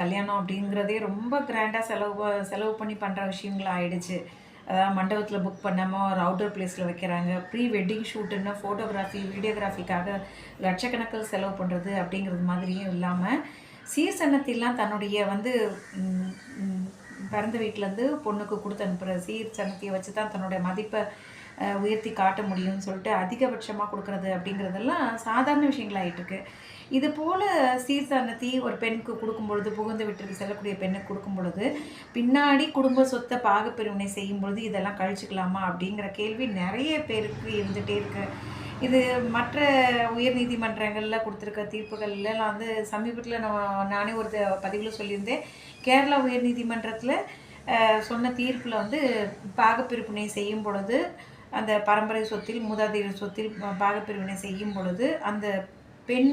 கல்யாணம் அப்படிங்கிறதே ரொம்ப கிராண்டாக செலவு செலவு பண்ணி பண்ணுற விஷயங்கள் ஆயிடுச்சு அதாவது மண்டபத்தில் புக் பண்ணாமல் ஒரு அவுட்டர் பிளேஸில் வைக்கிறாங்க. ப்ரீ வெட்டிங் ஷூட்டுன்னு ஃபோட்டோகிராஃபி வீடியோகிராஃபிக்காக லட்சக்கணக்கில் செலவு பண்ணுறது அப்படிங்கிறது மாதிரியும் இல்லாமல் சீர்சனத்திலாம் தன்னுடைய வந்து பிறந்த வீட்டிலேருந்து பொண்ணுக்கு கொடுத்து அனுப்புகிற சீர் சனத்தையை வச்சு தான் தன்னுடைய மதிப்பை உயர்த்தி காட்ட முடியும்னு சொல்லிட்டு அதிகபட்சமாக கொடுக்குறது அப்படிங்கிறதெல்லாம் சாதாரண விஷயங்களாயிட்டுருக்கு. இது போல் சீர்தனத்தி ஒரு பெண்ணுக்கு கொடுக்கும் பொழுது புகுந்த வீட்டிற்கு செல்லக்கூடிய பெண்ணுக்கு கொடுக்கும் பொழுது பின்னாடி குடும்ப சொத்தை பாகப்பிரிவினை செய்யும் பொழுது இதெல்லாம் கழிச்சுக்கலாமா அப்படிங்கிற கேள்வி நிறைய பேருக்கு இருந்துகிட்டே இருக்கு. இது மற்ற உயர் நீதிமன்றங்களில் கொடுத்துருக்க தீர்ப்புகள்ல நான் வந்து சமீபத்தில் நான் நானே ஒரு பதிவில் சொல்லியிருந்தேன். கேரளா உயர் நீதிமன்றத்தில் சொன்ன தீர்ப்பில் வந்து பாகப்பிரிவினை செய்யும் பொழுது அந்த பரம்பரை சொத்தில் மூதாதையர் சொத்தில் பாகப்பிரிவினை செய்யும் பொழுது அந்த பெண்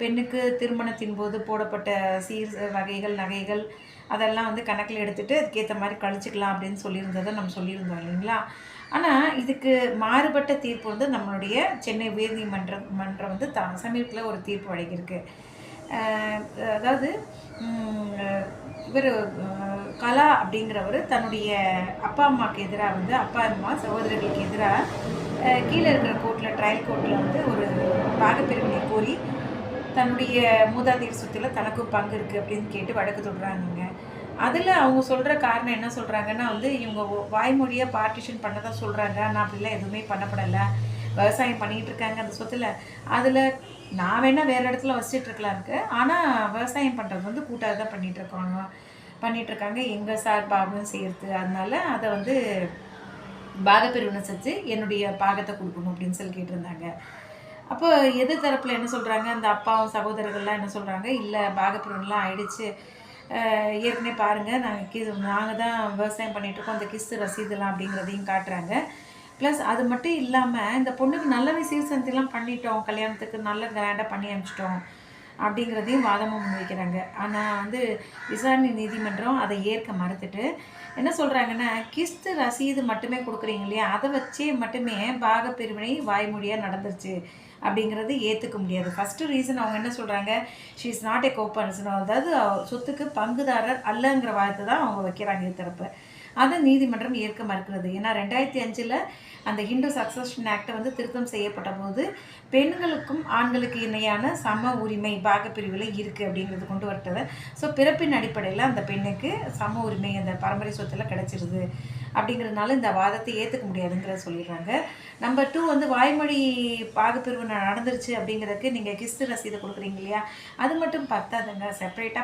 பெண்ணுக்கு திருமணத்தின் போது போடப்பட்ட சீர் வகைகள் நகைகள் அதெல்லாம் வந்து கணக்கில் எடுத்துகிட்டு அதுக்கேற்ற மாதிரி கழிச்சுக்கலாம் அப்படின்னு சொல்லியிருந்ததை நம்ம சொல்லியிருந்தோம் இல்லைங்களா? ஆனால் இதுக்கு மாறுபட்ட தீர்ப்பு வந்து நம்மளுடைய சென்னை உயர்நீதிமன்றம் மன்றம் வந்து த சமீபத்தில் ஒரு தீர்ப்பு வழங்கியிருக்கு. அதாவது இவர் கலா அப்படிங்கிறவர் தன்னுடைய அப்பா அம்மாவுக்கு எதிராக வந்து அப்பா அம்மா சகோதரர்களுக்கு எதிராக கீழே இருக்கிற கோர்ட்டில் ட்ரையல் கோர்ட்டில் வந்து ஒரு பாகப்பிரிவினை கோரி தன்னுடைய மூதாதையர் சொத்தில் தனக்கும் பங்கு இருக்குது அப்படின்னு கேட்டு வழக்கு தொடுறாங்கங்க. அதில் அவங்க சொல்கிற காரணம் என்ன சொல்கிறாங்கன்னா வந்து இவங்க வாய்மொழியை வாய்மொழியாக பார்ட்டிஷன் பண்ணதான் சொல்கிறாங்க ஆனால் அப்படிலாம் எதுவுமே பண்ணப்படலை. விவசாயம் பண்ணிக்கிட்டு இருக்காங்க அந்த சொத்தில். அதில் நான் வேணால் வேறு இடத்துல வசிச்சுட்டு இருக்கலாம் இருக்கு ஆனால் விவசாயம் பண்ணுறது வந்து கூட்டாக தான் பண்ணிகிட்ருக்காங்க பண்ணிகிட்ருக்காங்க பண்ணிட்டு சார் எங்கள் சார்பாகவும் செய்கிறது அதனால அதை வந்து பாகப்பிரிவினை செஞ்சு என்னுடைய பாகத்தை கொடுக்கணும் அப்படின்னு சொல்லி கேட்டிருந்தாங்க. அப்போ எது தரப்பில் என்ன சொல்கிறாங்க அந்த அப்பாவும் சகோதரர்கள்லாம் என்ன சொல்கிறாங்க இல்லை பாகப்பிரிவினைலாம் ஆயிடுச்சு. ஏற்கனவே பாருங்கள் நாங்கள் கி நாங்கள் தான் விவசாயம் பண்ணிகிட்ருக்கோம் இருக்கோம் அந்த கிஸ்து ரசீதுலாம் அப்படிங்கிறதையும் காட்டுறாங்க. ப்ளஸ் அது மட்டும் இல்லாமல் இந்த பொண்ணுக்கு நல்ல சீர்சனத்திலாம் பண்ணிட்டோம். கல்யாணத்துக்கு நல்ல கிராண்டாக பண்ணி அனுப்பிச்சிட்டோம். அப்படிங்கிறதையும் வாதமாக முன்வைக்கிறாங்க. ஆனால் வந்து விசாரணை நீதிமன்றம் அதை ஏற்க மறுத்துட்டு என்ன சொல்கிறாங்கன்னா கிஸ்து ரசீது மட்டுமே கொடுக்குறீங்க இல்லையா? அதை வச்சே மட்டுமே பாகப்பிரிவினை வாய்மொழியாக நடந்துருச்சு. அப்படிங்கிறது ஏற்றுக்க முடியாது. ஃபஸ்ட்டு ரீசன் அவங்க என்ன சொல்கிறாங்க she is not a coparcener அதாவது சொத்துக்கு பங்குதாரர் அல்லங்கிற வார்த்தை தான் அவங்க வைக்கிறாங்க இது தரப்பு. அதை நீதிமன்றம் ஏற்க மறுக்கிறது. ஏன்னா ரெண்டாயிரத்தி அஞ்சில் அந்த ஹிந்து சக்சஷன் ஆக்டை வந்து திருத்தம் செய்யப்பட்ட போது பெண்களுக்கும் ஆண்களுக்கு இணையான சம உரிமை பாகப்பிரிவில் இருக்குது அப்படிங்கிறது கொண்டு வரட்டதை ஸோ பிறப்பின் அடிப்படையில் அந்த பெண்ணுக்கு சம உரிமை அந்த பரம்பரை சொத்தில் கிடச்சிருது அப்படிங்கிறதுனால இந்த வாதத்தை ஏற்றுக்க முடியாதுங்கிறத சொல்லிடுறாங்க. நம்பர் டூ வந்து வாய்மொழி பாகப்பிரிவு நடந்துருச்சு அப்படிங்கிறதுக்கு நீங்கள் கிஸ்து ரசீதை கொடுக்குறீங்க இல்லையா? அது மட்டும் பத்தாதுங்க. செப்பரேட்டாக